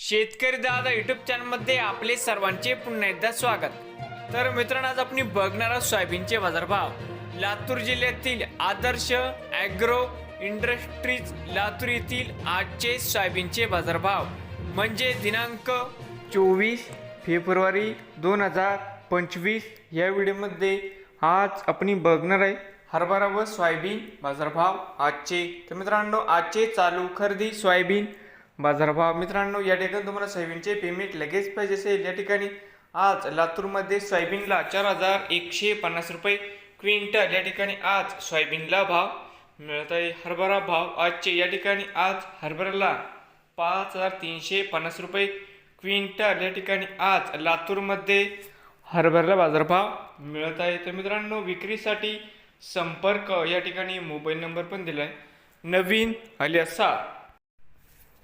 शेतकरी दादा युट्यूब चॅनलमध्ये आपले सर्वांचे पुन्हा एकदा स्वागत. तर मित्रांनो आज आपण बघणार आहोत सोयाबीनचे बाजारभाव. लातूर जिल्ह्यातील आदर्श ॲग्रो इंडस्ट्रीज लातूर येथील आजचे सोयाबीनचे बाजारभाव. म्हणजे दिनांक चोवीस फेब्रुवारी दोन हजार पंचवीस या व्हिडिओमध्ये आज आपण बघणार आहे हरभरा व सोयाबीन बाजारभाव आजचे. तर मित्रांनो आजचे चालू खरेदी सोयाबीन बाजारभाव मित्रांनो या ठिकाणी तुम्हाला सोयाबीनचे पेमेंट लगेच पाहिजे असेल. या ठिकाणी आज लातूरमध्ये सोयाबीनला चार हजार एकशे पन्नास रुपये क्विंटल. या ठिकाणी आज सोयाबीनला भाव मिळत आहे. हरभरा भाव आजचे या ठिकाणी आज हरभऱ्याला पाच हजार तीनशे पन्नास रुपये क्विंटल. या ठिकाणी आज लातूरमध्ये हरभऱ्याला बाजारभाव मिळत आहे. तर मित्रांनो विक्रीसाठी संपर्क या ठिकाणी मोबाईल नंबर पण दिला आहे नवीन अलियासा